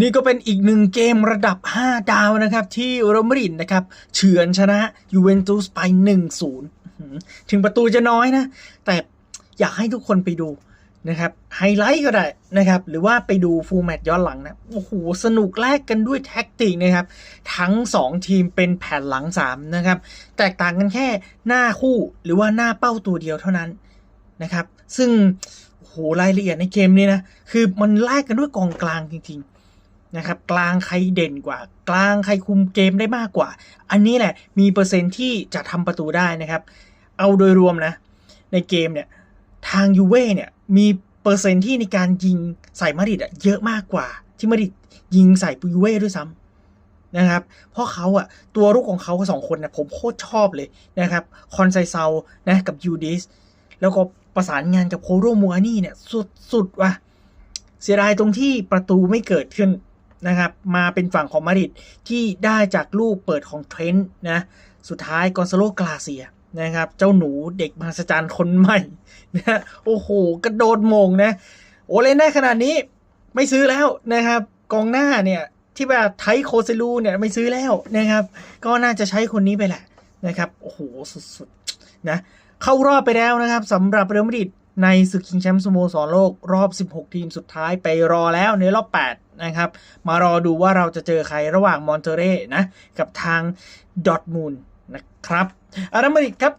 นี่ก็เป็นอีกหนึ่งเกมระดับ 5 ดาวนะครับ ที่โรมารินนะครับเฉือนชนะยูเวนตุสไป 1-0 ถึงประตูจะน้อยนะ แต่อยากให้ทุกคนไปดูนะครับไฮไลท์ก็ได้นะครับ หรือว่าไปดูฟูลแมตย้อนหลังนะ โอ้โห สนุกแลกกันด้วยแท็กติกนะครับ ทั้ง 2 ทีมเป็นแผ่นหลัง 3 นะครับ แตกต่างกันแค่หน้าคู่หรือว่าหน้าเป้าตัวเดียวเท่านั้นนะครับ ซึ่งโอ้โหรายละเอียดในเกมนี้นะ คือมันแลกกันด้วยกองกลางจริงๆ นะครับกลางใครเด่นกว่า กลางใครคุมเกมได้มากกว่า อันนี้แหละมีเปอร์เซ็นต์ที่จะทำประตูได้นะครับ เอาโดยรวมนะ ในเกมเนี่ยทางยูเว่เนี่ยมีเปอร์เซ็นต์ที่ในการยิงใส่มาริดอะเยอะมากกว่า ที่มาริดยิงใส่ยูเว่ด้วยซ้ำนะครับ เพราะเขาอะตัวรุกของเขาสองคนนะผมโคตรชอบเลยนะครับ คอนไซเซานะกับยูดิสแล้วก็ประสานงานกับโคโรมัวนี่เนี่ย สุดๆว่ะ เสียดายตรงที่ประตูไม่เกิดขึ้น นะครับมาเป็นฝั่งของมาริดที่ได้จากลูกเปิดของเทรนต์นะสุดท้ายกอนซาโลกลาเซียนะครับ เจ้าหนูเด็กมหัศจรรย์คนใหม่นะโอ้โห กระโดดมงนะ โอเล่นได้ขนาดนี้ไม่ซื้อแล้วนะครับ กองหน้าเนี่ย ที่แบบไทโคเซลูเนี่ยไม่ซื้อแล้วนะครับ ก็น่าจะใช้คนนี้ไปแหละนะครับ โอ้โห สุดๆนะเข้ารอบไปแล้วนะครับสำหรับเรอัลมาดริด ในศึกชิงแชมป์สโมสรโลกรอบ 16 ทีมสุดท้ายไปรอแล้วในรอบ 8 นะครับ มารอดูว่าเราจะเจอใครระหว่างมอนเตเร่นะ กับทางดอทมูลนะครับอารามาดริดครับ